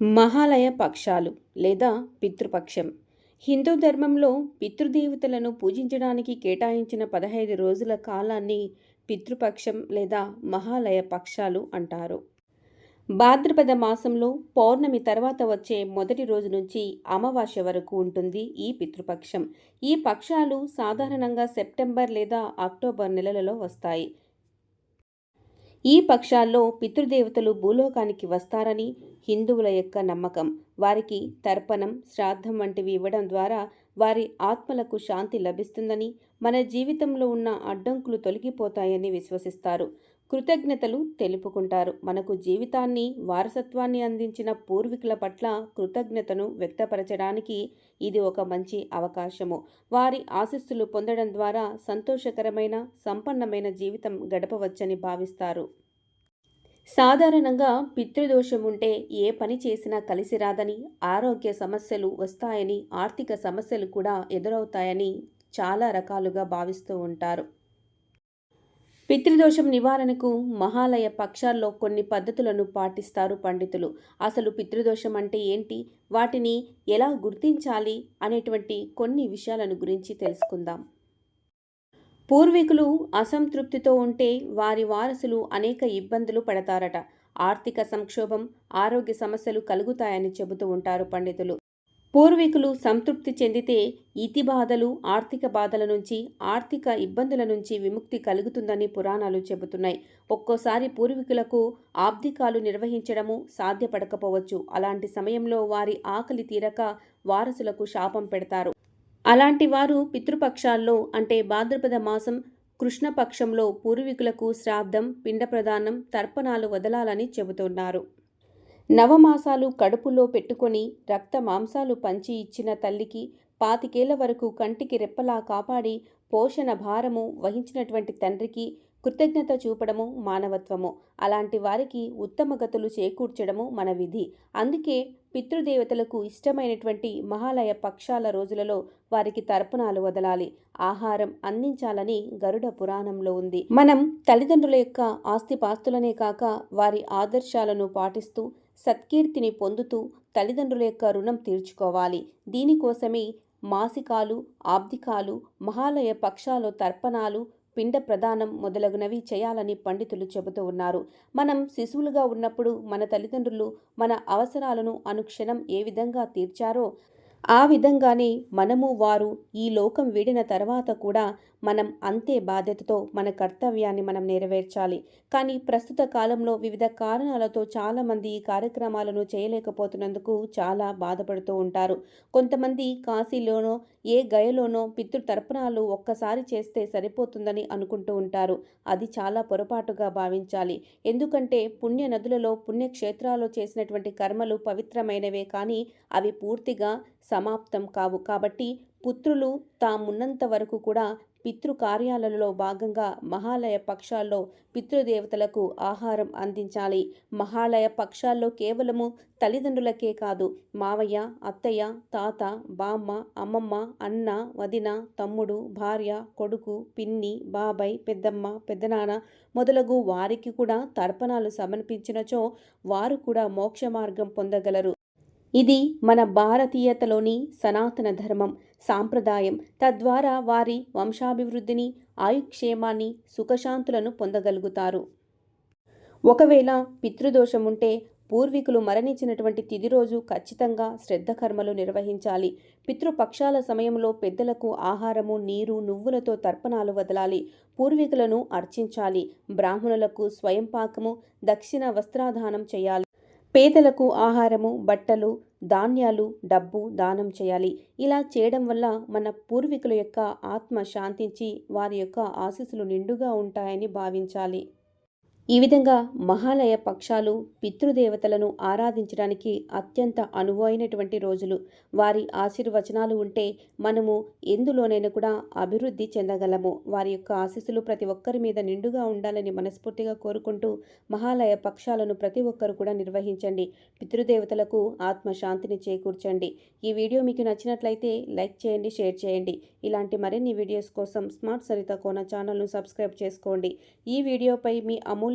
మహాలయ పక్షాలు లేదా పితృపక్షం. హిందూ ధర్మంలో పితృదేవతలను పూజించడానికి కేటాయించిన పదహైదు రోజుల కాలాన్ని పితృపక్షం లేదా మహాలయ పక్షాలు అంటారు. భాద్రపద మాసంలో పౌర్ణమి తర్వాత వచ్చే మొదటి రోజు నుంచి అమావాస్య వరకు ఉంటుంది ఈ పితృపక్షం. ఈ పక్షాలు సాధారణంగా సెప్టెంబర్ లేదా అక్టోబర్ నెలలలో వస్తాయి. ఈ పక్షాల్లో పితృదేవతలు భూలోకానికి వస్తారని హిందువుల యొక్క నమ్మకం. వారికి తర్పణం శ్రాద్ధం వంటివి ఇవ్వడం ద్వారా వారి ఆత్మలకు శాంతి లభిస్తుందని మన జీవితంలో ఉన్న అడ్డంకులు తొలగిపోతాయని విశ్వసిస్తారు. కృతజ్ఞతలు తెలుపుకుంటారు. మనకు జీవితాన్ని వారసత్వాన్ని అందించిన పూర్వీకుల పట్ల కృతజ్ఞతను వ్యక్తపరచడానికి ఇది ఒక మంచి అవకాశము. వారి ఆశస్సులు పొందడం ద్వారా సంతోషకరమైన సంపన్నమైన జీవితం గడపవచ్చని భావిస్తారు. సాధారణంగా పితృదోషం ఉంటే ఏ పని చేసినా కలిసి రాదని ఆరోగ్య సమస్యలు వస్తాయని ఆర్థిక సమస్యలు కూడా ఎదురవుతాయని చాలా రకాలుగా భావిస్తూ ఉంటారు. పితృదోషం నివారణకు మహాలయ పక్షాల్లో కొన్ని పద్ధతులను పాటిస్తారు పండితులు. అసలు పితృదోషం అంటే ఏంటి? వాటిని ఎలా గుర్తించాలి? అనేటువంటి కొన్ని విషయాలను గురించి తెలుసుకుందాం. పూర్వీకులు అసంతృప్తితో ఉంటే వారి వారసులు అనేక ఇబ్బందులు పడతారట. ఆర్థిక సంక్షోభం ఆరోగ్య సమస్యలు కలుగుతాయని చెబుతూ ఉంటారు పండితులు. పూర్వీకులు సంతృప్తి చెందితే ఇతి బాధలు ఆర్థిక బాధల నుంచి ఆర్థిక ఇబ్బందుల నుంచి విముక్తి కలుగుతుందని పురాణాలు చెబుతున్నాయి. ఒక్కోసారి పూర్వీకులకు ఆబ్దికాలు నిర్వహించడము సాధ్యపడకపోవచ్చు. అలాంటి సమయంలో వారి ఆకలి తీరక వారసులకు శాపం పెడతారు. అలాంటి వారు పితృపక్షాల్లో అంటే భాద్రపద మాసం కృష్ణపక్షంలో పూర్వీకులకు శ్రాద్ధం పిండ ప్రదానం తర్పణాలు వదలాలని చెబుతున్నారు. నవమాసాలు కడుపులో పెట్టుకొని రక్త మాంసాలు పంచి ఇచ్చిన తల్లికి పాతికేళ్ళ వరకు కంటికి రెప్పలా కాపాడి పోషణ భారము వహించినటువంటి తండ్రికి కృతజ్ఞత చూపడము మానవత్వము. అలాంటి వారికి ఉత్తమ గతులు చేకూర్చడము మన విధి. అందుకే పితృదేవతలకు ఇష్టమైనటువంటి మహాలయ పక్షాల రోజులలో వారికి తర్పణాలు వదలాలి. ఆహారం అందించాలని గరుడ పురాణంలో ఉంది. మనం తల్లిదండ్రుల యొక్క ఆస్తిపాస్తులనే కాక వారి ఆదర్శాలను పాటిస్తూ సత్కీర్తిని పొందుతూ తల్లిదండ్రుల యొక్క రుణం తీర్చుకోవాలి. దీనికోసమే మాసికాలు ఆబ్దికాలు మహాలయ పక్షాలు తర్పణాలు పిండ ప్రదానం మొదలగునవి చేయాలని పండితులు చెబుతూ ఉన్నారు. మనం శిశువులుగా ఉన్నప్పుడు మన తల్లిదండ్రులు మన అవసరాలను అనుక్షణం ఏ విధంగా తీర్చారో ఆ విధంగానే మనము వారు ఈ లోకం వీడిన తర్వాత కూడా మనం అంతే బాధ్యతతో మన కర్తవ్యాన్ని మనం నెరవేర్చాలి. కానీ ప్రస్తుత కాలంలో వివిధ కారణాలతో చాలామంది ఈ కార్యక్రమాలను చేయలేకపోతున్నందుకు చాలా బాధపడుతూ ఉంటారు. కొంతమంది కాశీలోనో ఏ గయలోనో పితృ తర్పణాలు ఒక్కసారి చేస్తే సరిపోతుందని అనుకుంటూ ఉంటారు. అది చాలా పొరపాటుగా భావించాలి. ఎందుకంటే పుణ్య నదులలో పుణ్యక్షేత్రాల్లో చేసినటువంటి కర్మలు పవిత్రమైనవే కానీ అవి పూర్తిగా సమాప్తం కావు. కాబట్టి పుత్రులు తామున్నంత వరకు కూడా పితృ కార్యాలలో భాగంగా మహాలయ పక్షాల్లో పితృదేవతలకు ఆహారం అందించాలి. మహాలయ పక్షాల్లో కేవలము తల్లిదండ్రులకే కాదు మావయ్య అత్తయ్య తాత బామ్మ అమ్మమ్మ అన్న వదిన తమ్ముడు భార్య కొడుకు పిన్ని బాబాయ్ పెద్దమ్మ పెద్దనాన్న మొదలగు వారికి కూడా తర్పణాలు సమర్పించినచో వారు కూడా మోక్ష మార్గం పొందగలరు. ఇది మన భారతీయతలోని సనాతన ధర్మం సాంప్రదాయం. తద్వారా వారి వంశాభివృద్ధిని ఆయుక్షేమాన్ని సుఖశాంతులను పొందగలుగుతారు. ఒకవేళ పితృదోషం ఉంటే పూర్వీకులు మరణించినటువంటి తిది రోజు ఖచ్చితంగా శ్రద్ధ కర్మలు నిర్వహించాలి. పితృపక్షాల సమయంలో పెద్దలకు ఆహారము నీరు నువ్వులతో తర్పణాలు వదలాలి. పూర్వీకులను అర్చించాలి. బ్రాహ్మణులకు స్వయంపాకము దక్షిణ వస్త్రాధానం చేయాలి. పేదలకు ఆహారము బట్టలు ధాన్యాలు డబ్బు దానం చేయాలి. ఇలా చేయడం వల్ల మన పూర్వీకుల యొక్క ఆత్మ శాంతించి వారి యొక్క ఆశీస్సులు నిండుగా ఉంటాయని భావించాలి. ఈ విధంగా మహాలయ పక్షాలు పితృదేవతలను ఆరాధించడానికి అత్యంత అనువైనటువంటి రోజులు. వారి ఆశీర్వచనాలు ఉంటే మనము ఎందులోనైనా కూడా అభివృద్ధి చెందగలము. వారి యొక్క ఆశీస్సులు ప్రతి ఒక్కరి మీద నిండుగా ఉండాలని మనస్ఫూర్తిగా కోరుకుంటూ మహాలయ పక్షాలను ప్రతి ఒక్కరు కూడా నిర్వహించండి. పితృదేవతలకు ఆత్మశాంతిని చేకూర్చండి. ఈ వీడియో మీకు నచ్చినట్లయితే లైక్ చేయండి షేర్ చేయండి. ఇలాంటి మరిన్ని వీడియోస్ కోసం స్మార్ట్ సరిత కోన ఛానల్ను సబ్స్క్రైబ్ చేసుకోండి. ఈ వీడియోపై మీ అమూల్య